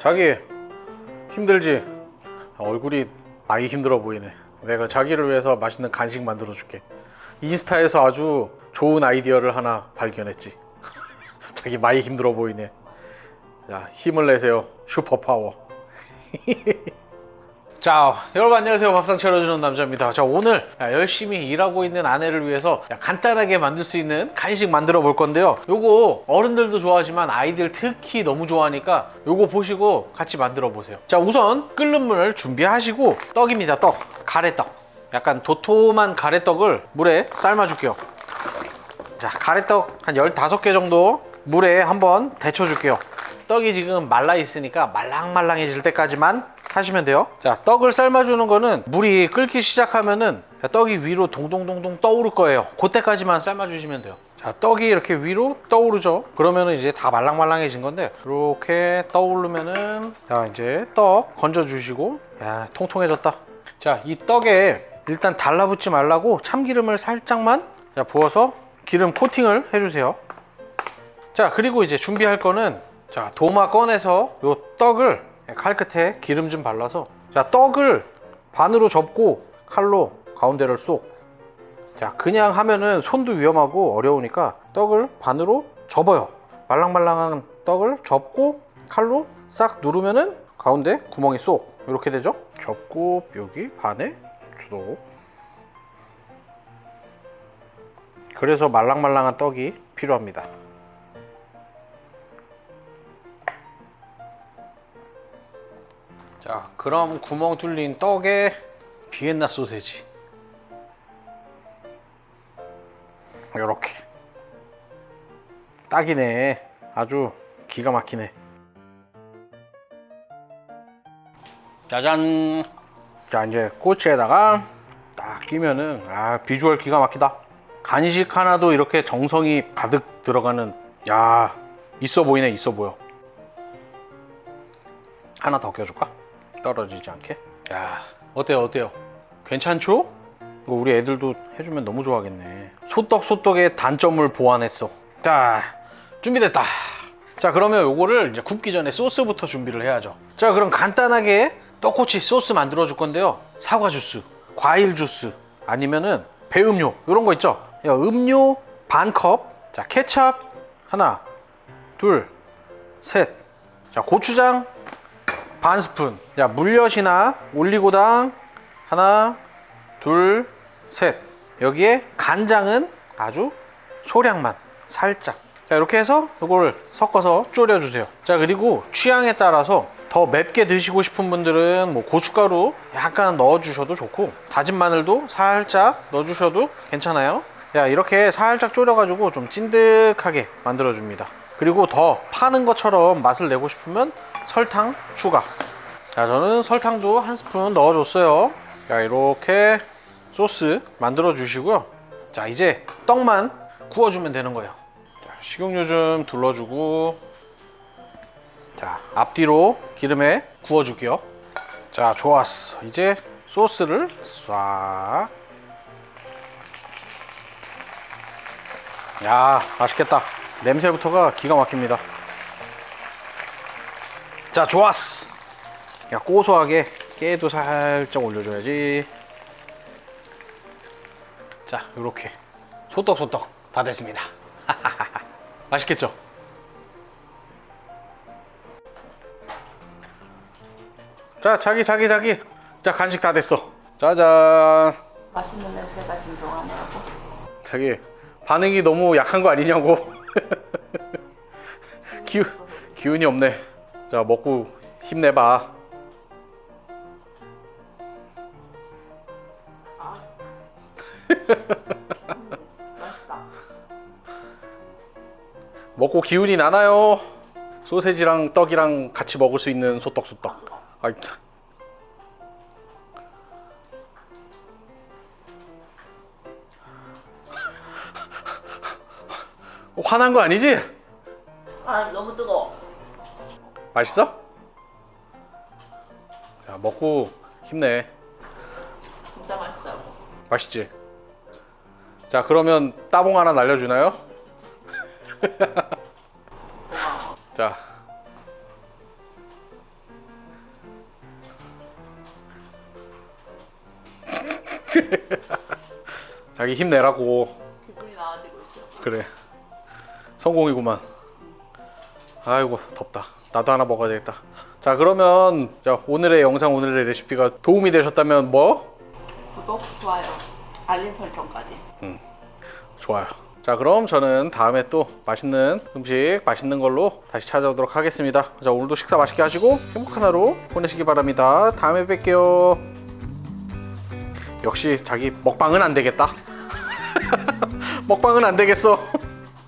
자기 힘들지? 얼굴이 많이 힘들어 보이네. 내가 자기를 위해서 맛있는 간식 만들어 줄게. 인스타에서 아주 좋은 아이디어를 하나 발견했지. 자기 많이 힘들어 보이네. 자, 힘을 내세요. 슈퍼 파워. 자, 여러분 안녕하세요. 밥상 차려주는 남자입니다. 자, 오늘 열심히 일하고 있는 아내를 위해서 간단하게 만들 수 있는 간식 만들어 볼 건데요. 요거 어른들도 좋아하지만 아이들 특히 너무 좋아하니까 요거 보시고 같이 만들어 보세요. 자, 우선 끓는 물을 준비하시고 떡입니다. 떡. 가래떡. 약간 도톰한 가래떡을 물에 삶아 줄게요. 자, 가래떡 한 15개 정도 물에 한번 데쳐 줄게요. 떡이 지금 말라 있으니까 말랑말랑해질 때까지만 하시면 돼요. 자, 떡을 삶아주는 거는 물이 끓기 시작하면은 떡이 위로 동동동동 떠오를 거예요. 그때까지만 삶아주시면 돼요. 자, 떡이 이렇게 위로 떠오르죠. 그러면은 이제 다 말랑말랑해진 건데 이렇게 떠오르면은 자 이제 떡 건져주시고 야 통통해졌다. 자, 이 떡에 일단 달라붙지 말라고 참기름을 살짝만 자, 부어서 기름 코팅을 해주세요. 자 그리고 이제 준비할 거는 자 도마 꺼내서 요 떡을 칼 끝에 기름 좀 발라서 자 떡을 반으로 접고 칼로 가운데를 쏙 자 그냥 하면은 손도 위험하고 어려우니까 떡을 반으로 접어요. 말랑말랑한 떡을 접고 칼로 싹 누르면은 가운데 구멍이 쏙. 이렇게 되죠? 접고 여기 반에 쏙 그래서 말랑말랑한 떡이 필요합니다 자, 그럼 구멍 뚫린 떡에 비엔나 소세지. 요렇게. 딱이네. 아주 기가 막히네. 짜잔. 자, 이제 꼬치에다가 딱 끼면은 아, 비주얼 기가 막히다. 간식 하나도 이렇게 정성이 가득 들어가는 야, 있어 보이네, 있어 보여. 하나 더 껴줄까? 떨어지지 않게. 야, 어때요, 어때요? 괜찮죠? 이거 우리 애들도 해주면 너무 좋아하겠네. 소떡 소떡의 단점을 보완했어. 자, 준비됐다. 자, 그러면 요거를 이제 굽기 전에 소스부터 준비를 해야죠. 자, 그럼 간단하게 떡꼬치 소스 만들어 줄 건데요. 사과 주스, 과일 주스, 아니면은 배음료 이런 거 있죠. 야, 음료 반 컵. 자, 케찹 하나, 둘, 셋. 자, 고추장 반 스푼. 자, 물엿이나 올리고당 하나, 둘, 셋. 여기에 간장은 아주 소량만 살짝. 자, 이렇게 해서 이걸 섞어서 졸여 주세요. 자, 그리고 취향에 따라서 더 맵게 드시고 싶은 분들은 뭐 고춧가루 약간 넣어 주셔도 좋고 다진 마늘도 살짝 넣어 주셔도 괜찮아요. 야, 이렇게 살짝 졸여 가지고 좀 찐득하게 만들어 줍니다. 그리고 더 파는 것처럼 맛을 내고 싶으면 설탕 추가. 자, 저는 설탕도 한 스푼 넣어줬어요. 자, 이렇게 소스 만들어 주시고요. 자, 이제 떡만 구워주면 되는 거예요. 자, 식용유 좀 둘러주고, 자, 앞뒤로 기름에 구워줄게요. 자, 좋았어. 이제 소스를 쏴. 야, 맛있겠다. 냄새부터가 기가 막힙니다. 자, 좋았어. 야, 고소하게 깨도 살짝 올려줘야지. 자, 요렇게. 소떡소떡 다 됐습니다. 맛있겠죠? 자, 자기, 자기, 자기. 자, 간식 다 됐어. 짜잔. 맛있는 냄새가 진동하냐고. 자기, 반응이 너무 약한 거 아니냐고. 기운, 기운이 없네. 자, 먹고 힘내봐. 맛있다. 먹고 기운이 나나요? 소세지랑 떡이랑 같이 먹을 수 있는 소떡소떡. 아이, 참. 어, 화난 거 아니지? 아 너무 뜨거. 맛있어? 자 먹고 힘내 진짜 맛있다 맛있지? 자 그러면 따봉 하나 날려주나요? 자 자기 힘내라고 기분이 나아지고 있어. 그래 성공이구만 아이고 덥다 나도 하나 먹어야 되겠다. 자 그러면 자 오늘의 영상 오늘의 레시피가 도움이 되셨다면 뭐? 구독, 좋아요, 알림 설정까지. 좋아요. 자 그럼 저는 다음에 또 맛있는 음식 맛있는 걸로 다시 찾아오도록 하겠습니다. 자 오늘도 식사 맛있게 하시고 행복한 하루 보내시기 바랍니다. 다음에 뵐게요. 역시 자기 먹방은 안 되겠다. 먹방은 안 되겠어